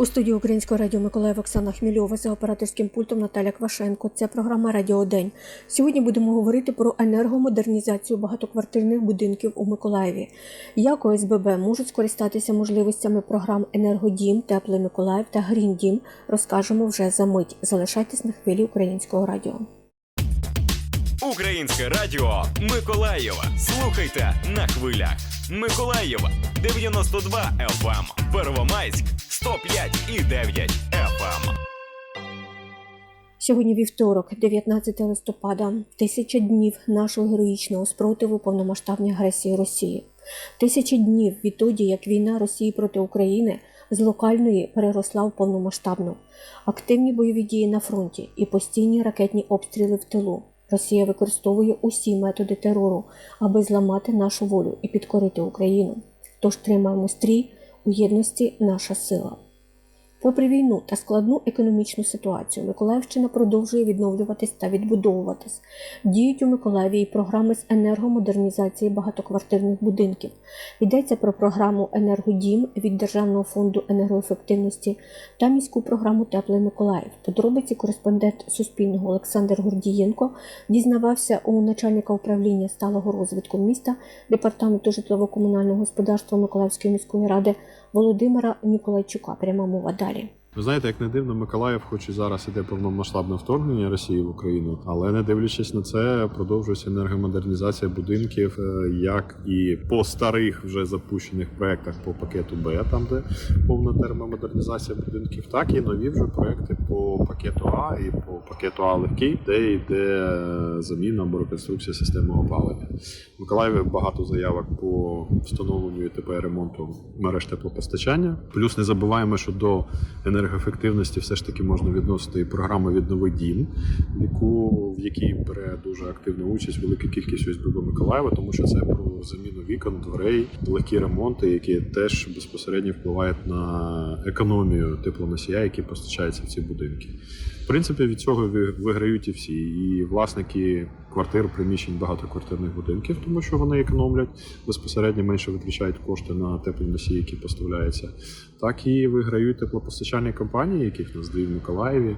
У студії Українського радіо Миколаїв Оксана Хмільова за операторським пультом Наталя Квашенко. Це програма Радіо День. Сьогодні будемо говорити про енергомодернізацію багатоквартирних будинків у Миколаєві. Як ОСББ можуть скористатися можливостями програм Енергодім, Теплий Миколаїв та Гріндім, розкажемо вже за мить. Залишайтесь на хвилі українського радіо. Українське радіо Миколаєва. Слухайте на хвилях. Миколаєва 92 FM. Первомайськ 105 і 9 FM. Сьогодні вівторок, 19 листопада, тисяча днів нашого героїчного спротиву повномасштабній агресії Росії. Тисячі днів відтоді, як війна Росії проти України з локальної переросла в повномасштабну, активні бойові дії на фронті і постійні ракетні обстріли в тилу. Росія використовує усі методи терору, аби зламати нашу волю і підкорити Україну. Тож тримаємо стрій у єдності наша сила. Попри війну та складну економічну ситуацію, Миколаївщина продовжує відновлюватись та відбудовуватись. Діють у Миколаєві і програми з енергомодернізації багатоквартирних будинків. Йдеться про програму Енергодім від Державного фонду енергоефективності та міську програму Теплий Миколаїв. Подробиці кореспондент Суспільного Олександр Гордієнко дізнавався у начальника управління сталого розвитку міста департаменту житлово-комунального господарства Миколаївської міської ради Володимира Ніколайчука. Пряма мова далі. Ви знаєте, як не дивно, Миколаїв, хоч і зараз іде повномасштабне вторгнення Росії в Україну, але не дивлячись на це, продовжується енергомодернізація будинків, е, як і по старих вже запущених проектах по пакету Б, там де повна термомодернізація будинків, так і нові вже проекти по пакету А і по пакету А легкий, де йде заміна або реконструкція системи опалення. В Миколаєві багато заявок по встановленню і ТП ремонту мереж теплопостачання. Плюс не забуваємо, що до енергоефективності все ж таки можна відносити і програму «Віднови дім, яку в якій бере дуже активну участь велика кількість ОСББ Миколаєва, тому що це про заміну вікон, дверей, легкі ремонти, які теж безпосередньо впливають на економію теплоносія, які постачаються в ці будинки. Принципі, від цього виграють і всі, і власники квартир, приміщень багатоквартирних будинків, тому що вони економлять безпосередньо менше витрачають кошти на теплоносії, які поставляються. Так і виграють теплопостачальні компанії, яких нас дві в Миколаєві,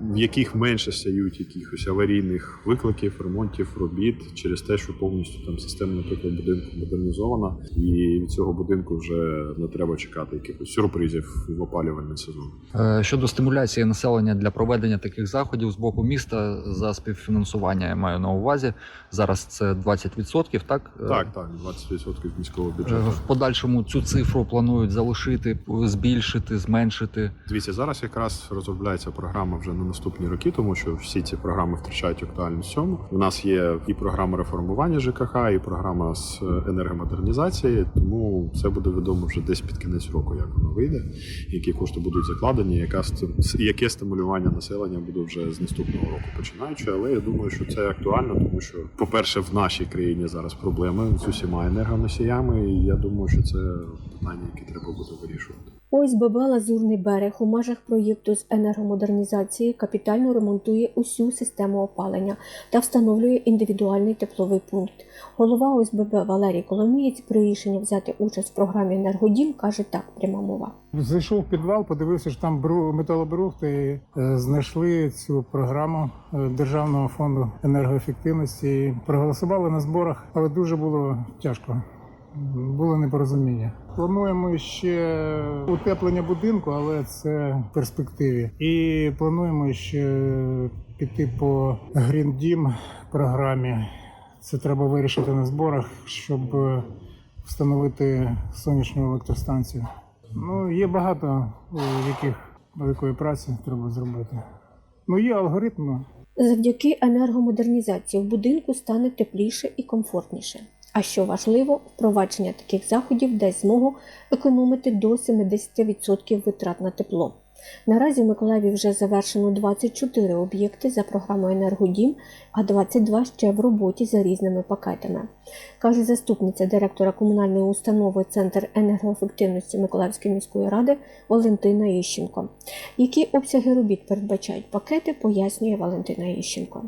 в яких менше стають якихось аварійних викликів, ремонтів, робіт через те, що повністю там система, наприклад, будинку модернізована, і від цього будинку вже не треба чекати якихось сюрпризів в опалювальний сезон. Е, Щодо стимуляції населення для проведення таких заходів з боку міста за співфінансування, я маю на увазі. Зараз це 20%, так? Е, Так, так, 20% міського е, бюджету. В подальшому цю цифру планують залишити, збільшити, зменшити. Дивіться, зараз якраз розробляється програма вже на наступні роки, тому що всі ці програми втрачають актуальність в цьому. У нас є і програма реформування ЖКХ, і програма з е, енергомодернізації. Тому це буде відомо вже десь під кінець року, як воно вийде, які кошти будуть закладені, яка яке стимулювання населення буде вже з наступного року починаючи. Але я думаю, що це актуально, тому що, по-перше, в нашій країні зараз проблеми з усіма енергоносіями, і я думаю, що це питання, яке треба буде вирішувати. ОСББ Лазурний берег у межах проєкту з енергомодернізації капітально ремонтує усю систему опалення та встановлює індивідуальний тепловий пункт. Голова ОСББ Валерій Коломієць при рішенні взяти участь в програмі Енергодім каже так: пряма мова. Зайшов в підвал, подивився, що там бру- металобрухт, і е, знайшли цю програму е, Державного фонду енергоефективності. Проголосували на зборах, але дуже було тяжко. Було непорозуміння. Плануємо ще утеплення будинку, але це в перспективі. І плануємо ще піти по Dім програмі. Це треба вирішити на зборах, щоб встановити сонячну електростанцію. Ну, є багато, е, яких великої праці треба зробити. Ну, є алгоритми. Завдяки енергомодернізації в будинку стане тепліше і комфортніше. А що важливо, впровадження таких заходів дасть змогу економити до 70% витрат на тепло. Наразі в Миколаєві вже завершено 24 об'єкти за програмою Енергодім, а 22 ще в роботі за різними пакетами, каже заступниця директора комунальної установи Центр енергоефективності Миколаївської міської ради Валентина Іщенко. Які обсяги робіт передбачають пакети, пояснює Валентина Іщенко.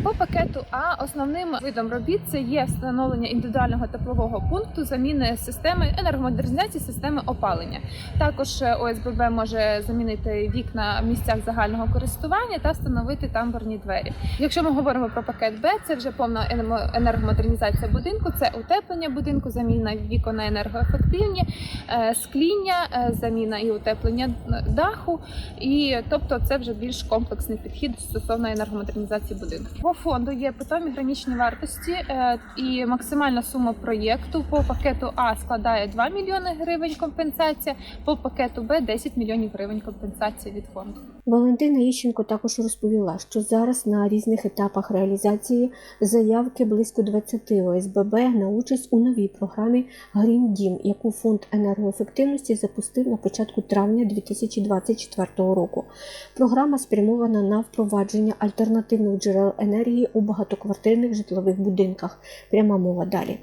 По пакету А основним видом робіт це є встановлення індивідуального теплового пункту, заміни системи енергомодернізації системи опалення. Також е, ОСББ може замінити вікна в місцях загального користування та встановити тамбурні двері. Якщо ми говоримо про пакет Б, це вже повна енергомодернізація будинку, це утеплення будинку, заміна вікон на енергоефективні, е, скління, е, заміна і утеплення даху. І тобто це вже більш комплексний підхід стосовно енергомодернізації будинку. По фонду є питомі гранічні вартості, е, і максимальна сума проєкту по пакету А складає 2 мільйони гривень компенсація, по пакету Б 10 мільйонів гривень компенсація від фонду. Валентина Іщенко також розповіла, що зараз на різних етапах реалізації заявки близько 20 ОСББ на участь у новій програмі Green Дім, яку фонд енергоефективності запустив на початку травня 2024 року. Програма спрямована на впровадження альтернативних джерел енергії у багатоквартирних житлових будинках. Пряма мова далі.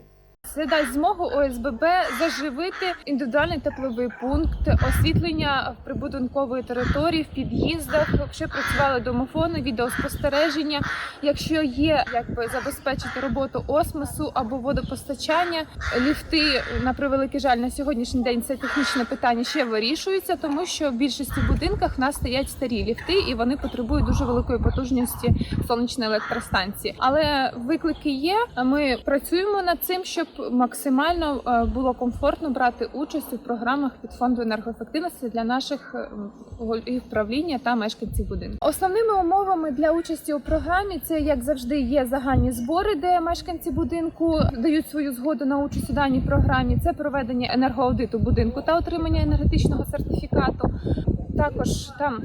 Це дасть змогу ОСББ заживити індивідуальний тепловий пункт, освітлення прибудинкової території, в під'їздах, ще працювали домофони, відеоспостереження. Якщо є якби забезпечити роботу осмосу або водопостачання, ліфти на превеликий жаль на сьогоднішній день це технічне питання ще вирішується, тому що в більшості будинках в нас стоять старі ліфти, і вони потребують дуже великої потужності сонячної електростанції. Але виклики є. Ми працюємо над цим, щоб максимально е, було комфортно брати участь у програмах від фонду енергоефективності для наших е, голів правління та мешканців будинку. Основними умовами для участі у програмі це як завжди є загальні збори, де мешканці будинку дають свою згоду на участь у даній програмі. Це проведення енергоаудиту будинку та отримання енергетичного сертифікату. Також там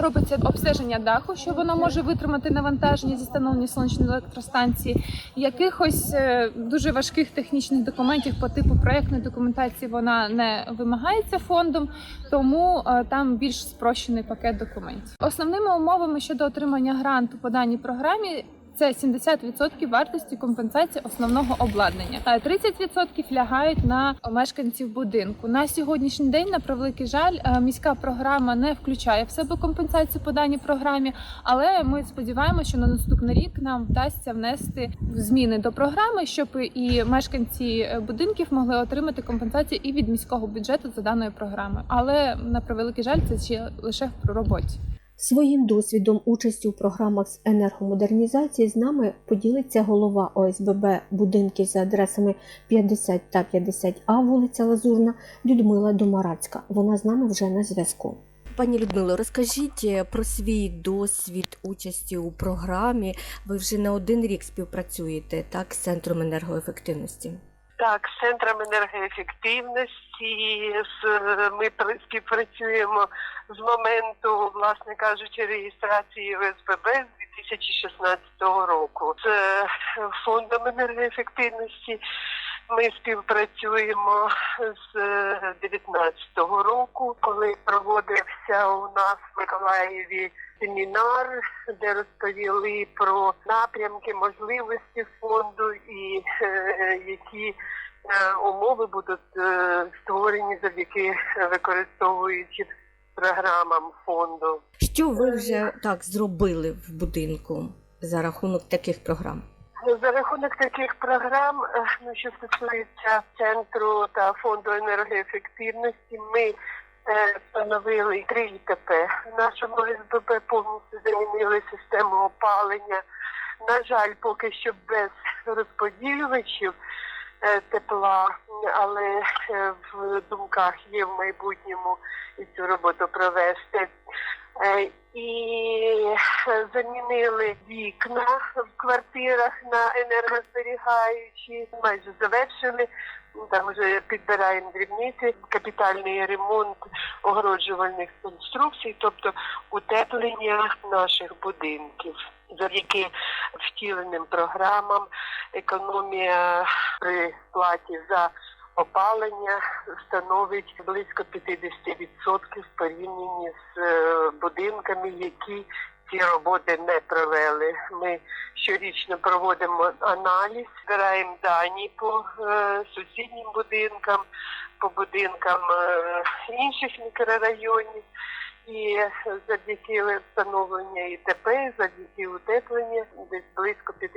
робиться обстеження даху, що воно може витримати навантаження зі встановлення сонячної електростанції. Якихось е, дуже важких технічних документів по типу проектної документації вона не вимагається фондом, тому е, там більш спрощений пакет документів. Основними умовами щодо отримання гранту по даній програмі. Це 70% вартості компенсації основного обладнання. Е, 30% лягають на мешканців будинку. На сьогоднішній день, на превеликий жаль, е, міська програма не включає в себе компенсацію по даній програмі. Але ми сподіваємося, що на наступний рік нам вдасться внести зміни до програми, щоб і мешканці е, будинків могли отримати компенсацію і від міського бюджету за даною програмою. Але на превеликий жаль, це ще лише в роботі. Своїм досвідом участі у програмах з енергомодернізації з нами поділиться голова ОСББ будинків за адресами 50 та 50А вулиця Лазурна Людмила Домарацька. Вона з нами вже на зв'язку. Пані Людмило, розкажіть е, про свій досвід участі у програмі. Ви вже не один рік співпрацюєте так з центром енергоефективності. Так, з центром енергоефективності з, ми пр- співпрацюємо з моменту, власне кажучи, реєстрації ОСББ з 2016 року. З е, фондом енергоефективності ми співпрацюємо з 2019 року, коли проводився у нас в Миколаєві семінар, де розповіли про напрямки, можливості фонду і е, які е, умови будуть е, створені завдяки використовуючи програмам фонду. Що ви вже так зробили в будинку за рахунок таких програм? За рахунок таких програм, ну що стосується центру та фонду енергоефективності, ми встановили три ІТП. В нашому СББ повністю замінили систему опалення. На жаль, поки що без розподілювачів е, тепла, але е, в думках є в майбутньому і цю роботу провести. Е, І е, замінили вікна в квартирах на енергозберігаючі. Майже завершили. Там вже підбираємо дрібниці, капітальний ремонт огороджувальних конструкцій, тобто утеплення наших будинків. Завдяки втіленим програмам, економія при платі за опалення становить близько 50% в порівнянні з е, будинками, які ці роботи не провели. Ми щорічно проводимо аналіз, збираємо дані по е, сусіднім будинкам, по будинкам е, інших мікрорайонів. І завдяки встановлення ІТП, завдяки утепленню, десь близько 50%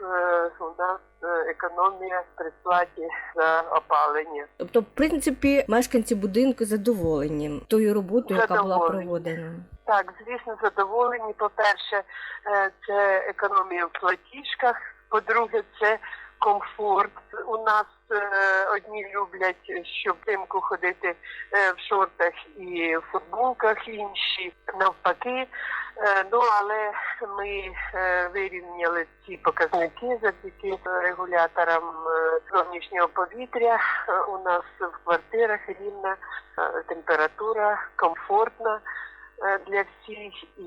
е, у нас е, економія при сплаті за опалення. Тобто, в принципі, мешканці будинку задоволені тою роботою, яка була Задоволені. проводена. Так, звісно, задоволені. По-перше, е, це економія в платіжках. По-друге, це комфорт. У нас е, одні люблять, щоб взимку ходити е, в шортах і в футболках, інші навпаки. Ну але ми вирівняли ці показники завдяки регуляторам зовнішнього повітря. У нас в квартирах рівна температура, комфортна для всіх, і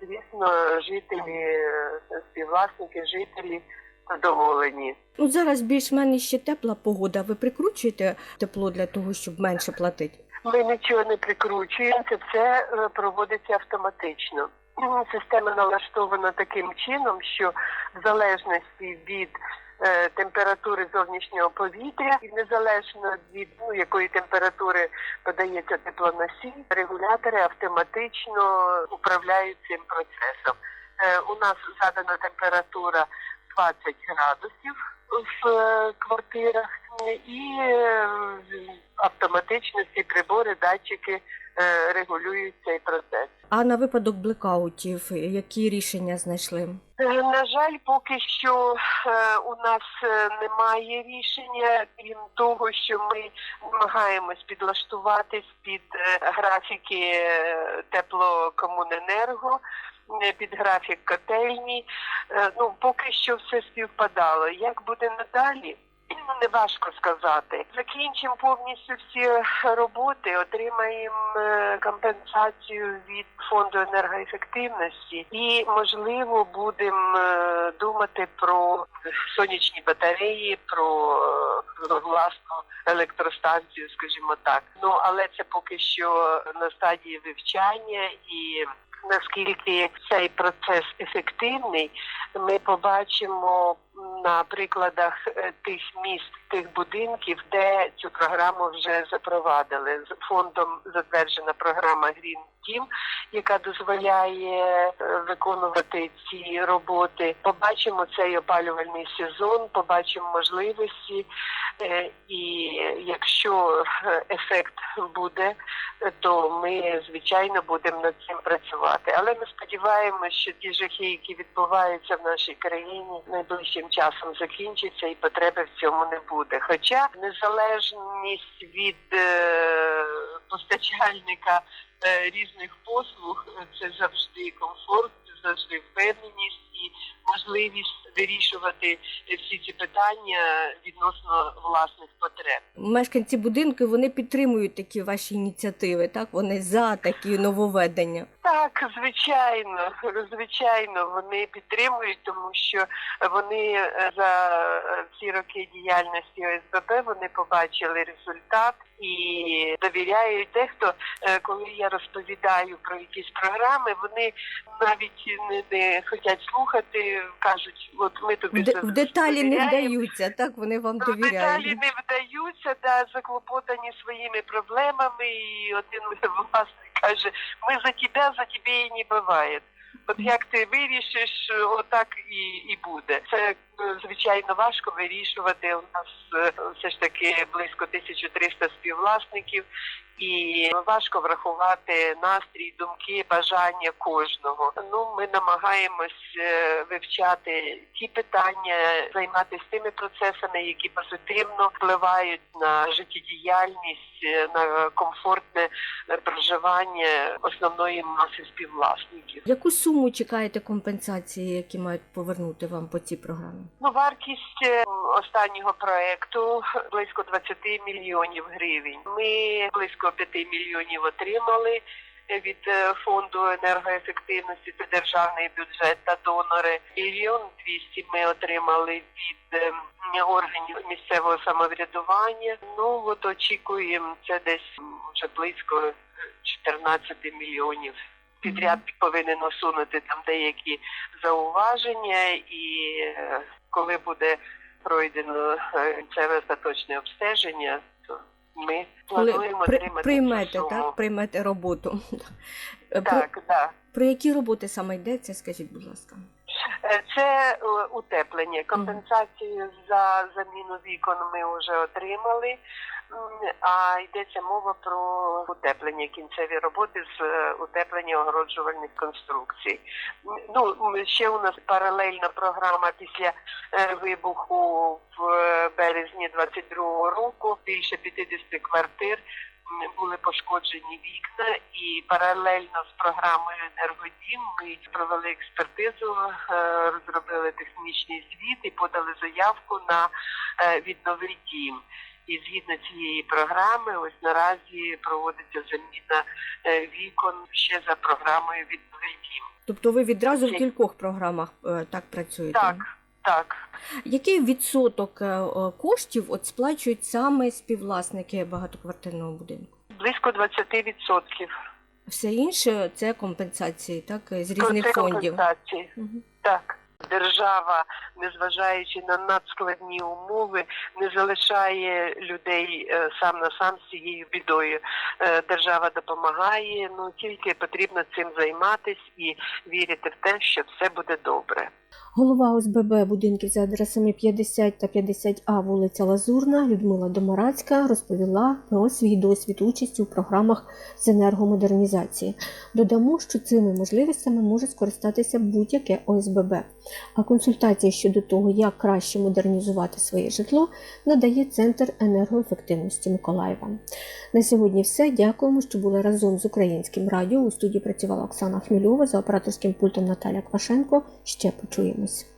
звісно, жителі, е, співвласники, жителі задоволені. Ну зараз більш-менш ще тепла погода. Ви прикручуєте тепло для того, щоб менше платити? Ми нічого не прикручуємо, це все е, проводиться автоматично. Система налаштована таким чином, що в залежності від температури зовнішнього повітря і незалежно від ну, якої температури подається теплоносій, регулятори автоматично управляють цим процесом. Е, у нас задана температура 20 градусів в е, квартирах і е, автоматично ці прибори, датчики е, регулюють цей процес. А на випадок блекаутів, які рішення знайшли? Е, На жаль, поки що у нас немає рішення, крім того, що ми намагаємось підлаштуватись під графіки теплокомуненерго, під графік котельні. Ну, поки що все співпадало. Як буде надалі? Ну, Не важко сказати. Закінчимо повністю всі роботи, отримаємо е, компенсацію від фонду енергоефективності і, можливо, будемо е, думати про сонячні батареї, про е, власну електростанцію, скажімо так. Ну але це поки що на стадії вивчання і. Наскільки цей процес ефективний, ми побачимо на прикладах е, тих міст, тих будинків, де цю програму вже запровадили. З фондом затверджена програма Green Team, яка дозволяє е, виконувати ці роботи. Побачимо цей опалювальний сезон, побачимо можливості, е, і якщо ефект буде, то ми звичайно будемо над цим працювати. Але ми сподіваємося, що ті жахи, які відбуваються в нашій країні, найближчим часом закінчаться і потреби в цьому не буде. Хоча незалежність від е, постачальника е, різних послуг е, це завжди комфорт, це завжди впевненість і можливість вирішувати всі ці питання відносно власних потреб. Мешканці будинку вони підтримують такі ваші ініціативи, так? Вони за такі нововведення. Так, звичайно, звичайно, вони підтримують, тому що вони е, за е, ці роки діяльності ОСББ вони побачили результат і довіряють дехто, е, коли я розповідаю про якісь програми, вони навіть не, не хочуть слухати, кажуть, от ми тобі В, це в деталі не вдаються, так вони вам Ну, Деталі не вдаються, да, заклопотані своїми проблемами, і один власник каже, ми за тебе, за тебе і не буває. От як ти вирішиш, отак і, і буде. Це е, звичайно важко вирішувати. У нас е, все ж таки близько 1300 співвласників, і важко врахувати настрій, думки, бажання кожного. Ну ми намагаємось е, вивчати ті питання, займатися тими процесами, які позитивно впливають на життєдіяльність, е, на комфортне е, проживання основної маси співвласників. Яку суму чекаєте компенсації, які мають повернути вам по цій програмі? Ну, вартість е, останнього проекту близько 20 мільйонів гривень. Ми близько 5 мільйонів отримали від е, фонду енергоефективності. Це державний бюджет та донори. Мільйон 200 ми отримали від е, органів місцевого самоврядування. Ну от очікуємо це десь вже близько е, 14 мільйонів. Підряд повинен усунути там деякі зауваження, і коли буде пройдено кінцеве це остаточне обстеження, то ми плануємо при, отримати приймете, суму. так? Приймете роботу. Про, Так, так. про які роботи саме йдеться, скажіть, будь ласка. Е, Це е, утеплення. Компенсацію за заміну вікон ми вже отримали. М, А йдеться мова про утеплення, кінцеві роботи з е, утеплення огороджувальних конструкцій. Ну ще у нас паралельна програма після е, вибуху в е, березні 22-го року. Більше 50 квартир були пошкоджені вікна, і паралельно з програмою енергодім ми провели експертизу, е, розробили технічний звіт і подали заявку на е, відновий дім. І згідно цієї програми, ось наразі проводиться заміна е, вікон ще за програмою відновий дім. Тобто ви відразу в кількох програмах е, так працюєте? Так, так. Який відсоток е, коштів от сплачують саме співвласники багатоквартирного будинку? Близько 20%. Все інше це компенсації, так, з різних Це фондів. компенсації. Мгм. Так. Держава, незважаючи на надскладні умови, не залишає людей е, сам на сам з цією бідою. Е, Держава допомагає, ну тільки потрібно цим займатися і вірити в те, що все буде добре. Голова ОСББ будинків за адресами 50 та 50А вулиця Лазурна Людмила Домарацька розповіла про свій досвід участі у програмах з енергомодернізації. Додамо, що цими можливостями може скористатися будь-яке ОСББ. А консультації щодо того, як краще модернізувати своє житло, надає Центр енергоефективності Миколаєва. На сьогодні все. Дякуємо, що були разом з українським радіо. У студії працювала Оксана Хмельова за операторським пультом Наталя Квашенко. Ще почуємось.